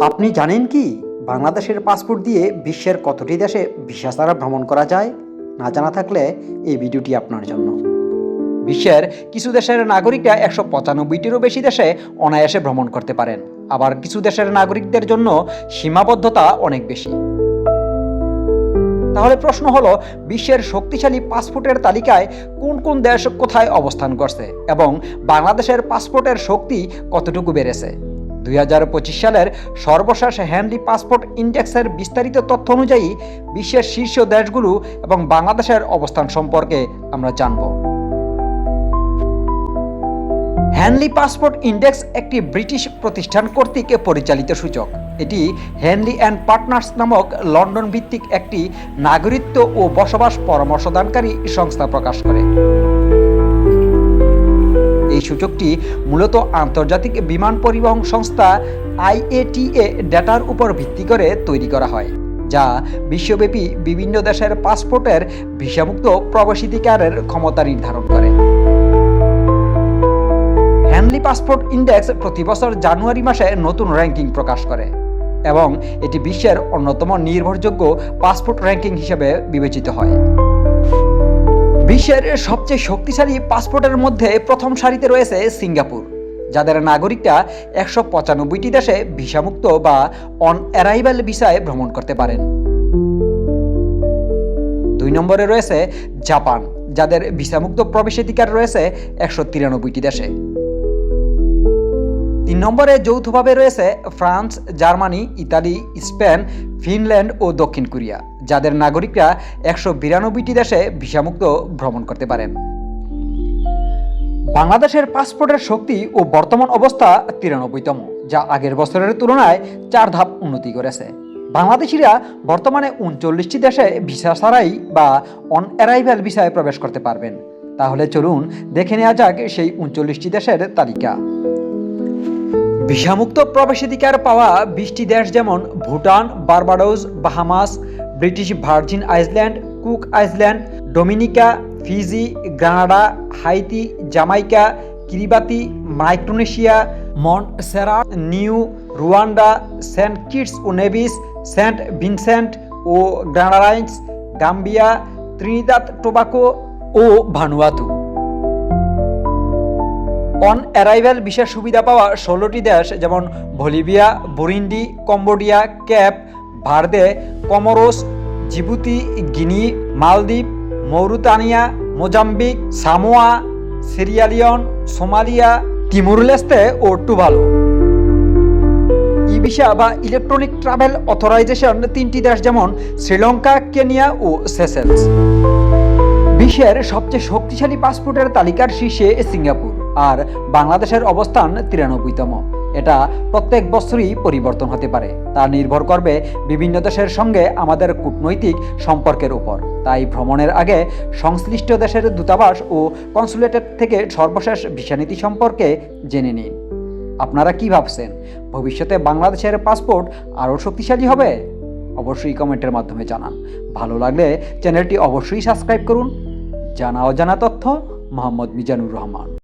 আপনি জানেন কি? বাংলাদেশের পাসপোর্ট দিয়ে বিশ্বের কতটি দেশে ভিসা ছাড়া ভ্রমণ করা যায়? না জানা থাকলে এই ভিডিওটি আপনার জন্য। বিশ্বের কিছু দেশের নাগরিকরা একশো পঁচানব্বইটিরও বেশি দেশে অনায়াসে ভ্রমণ করতে পারেন। আবার কিছু দেশের নাগরিকদের জন্য সীমাবদ্ধতা অনেক বেশি। তাহলে প্রশ্ন হলো, বিশ্বের শক্তিশালী পাসপোর্টের তালিকায় কোন কোন দেশ কোথায় অবস্থান করছে এবং বাংলাদেশের পাসপোর্টের শক্তি কতটুকু বেড়েছে? দুই হাজার পঁচিশ সালের সর্বশেষ হ্যান্ডি পাসপোর্ট ইন্ডেক্সের বিস্তারিত তথ্য অনুযায়ী বিশ্বের শীর্ষ দেশগুলো এবং বাংলাদেশের অবস্থান সম্পর্কে আমরা জানব। হ্যানলি পাসপোর্ট ইন্ডেক্স একটি ব্রিটিশ প্রতিষ্ঠান কর্তৃক পরিচালিত সূচক। এটি হ্যানলি অ্যান্ড পার্টনার্স নামক লন্ডন ভিত্তিক একটি নাগরিকত্ব ও বসবাস পরামর্শদানকারী সংস্থা প্রকাশ করে। এই সূচকটি মূলত আন্তর্জাতিক বিমান পরিবহন সংস্থা আইএটিএ ডেটার উপর ভিত্তি করে তৈরি করা হয়, যা বিশ্বব্যাপী বিভিন্ন দেশের পাসপোর্টের ভিসামুক্ত প্রবেশাধিকারের ক্ষমতা নির্ধারণ করে। হ্যানলি পাসপোর্ট ইন্ডেক্স প্রতি বছর জানুয়ারি মাসে নতুন র্যাঙ্কিং প্রকাশ করে এবং এটি বিশ্বের অন্যতম নির্ভরযোগ্য পাসপোর্ট র্যাঙ্কিং হিসেবে বিবেচিত হয়। বিশ্বের সবচেয়ে শক্তিশালী পাসপোর্টের মধ্যে প্রথম সারিতে রয়েছে সিঙ্গাপুর, যাদের নাগরিকরা একশো পঁচানব্বইটি দেশে ভিসামুক্ত বা অন অ্যারাইভাল ভিসায় ভ্রমণ করতে পারেন। দুই নম্বরে রয়েছে জাপান, যাদের ভিসামুক্ত প্রবেশাধিকার রয়েছে একশো তিরানব্বইটি দেশে। তিন নম্বরে যৌথভাবে রয়েছে France, Germany, Italy, Spain Finland ও দক্ষিণ কোরিয়া, যাদের নাগরিকরা একশো বিরানব্বইটি দেশে ভিসামুক্ত ভ্রমণ করতে পারেন। বাংলাদেশের পাসপোর্টের শক্তি ও বর্তমান অবস্থা তিরানব্বইতম, যা আগের বছরের তুলনায় চার ধাপ উন্নতি করেছে। বাংলাদেশিরা বর্তমানে উনচল্লিশটি দেশে ভিসা ছাড়াই বা অন অ্যারাইভাল ভিসায় প্রবেশ করতে পারবেন। তাহলে চলুন দেখে নেওয়া যাক সেই উনচল্লিশটি দেশের তালিকা। ভিসামুক্ত প্রবেশাধিকার পাওয়া বিশটি দেশ যেমন Bhutan, Barbados, Bahamas, British Virgin Island Cook Island Dominica, Fiji, Grenada, Haiti Jamaica Kiribati, Micronesia Montserrat Niue Rwanda, Saint Kitts ও নেভিস, সেন্ট ভিনসেন্ট ও গ্রানারাইন্স গাম্বিয়া, ত্রিনিদাদ টোবাকো ও ভানুয়াতু। অন অ্যারাইভাল বিশেষ সুবিধা পাওয়া ষোলোটি দেশ, যেমন Bolivia, Burundi, Cambodia, Cape Verde Comoros, Djibouti, Guinea, মালদ্বীপ, Mauritania, Mozambique, Samoa Sierra Leone Somalia, Timor Leste ও Tuvalu e visa বা ইলেকট্রনিক ট্রাভেল অথরাইজেশন তিনটি দেশ, যেমন শ্রীলঙ্কা, কেনিয়া ও সেসেলস। বিশ্বের সবচেয়ে শক্তিশালী পাসপোর্টের তালিকার শীর্ষে সিঙ্গাপুর। আর বাংলাদেশের অবস্থান তিরানব্বইতম। এটা প্রত্যেক বছরই পরিবর্তন হতে পারে। তা নির্ভর করবে বিভিন্ন দেশের সঙ্গে আমাদের কূটনৈতিক সম্পর্কের উপর। তাই ভ্রমণের আগে সংশ্লিষ্ট দেশের দূতাবাস ও কনসুলেটের থেকে সর্বশেষ ভিসানীতি সম্পর্কে জেনে নিন। আপনারা কি ভাবছেন? ভবিষ্যতে বাংলাদেশের পাসপোর্ট আরও শক্তিশালী হবে? অবশ্যই কমেন্টের মাধ্যমে জানান। ভালো লাগলে চ্যানেলটি অবশ্যই সাবস্ক্রাইব করুন। জানা অজানা তথ্য, মোহাম্মদ মিজানুর রহমান।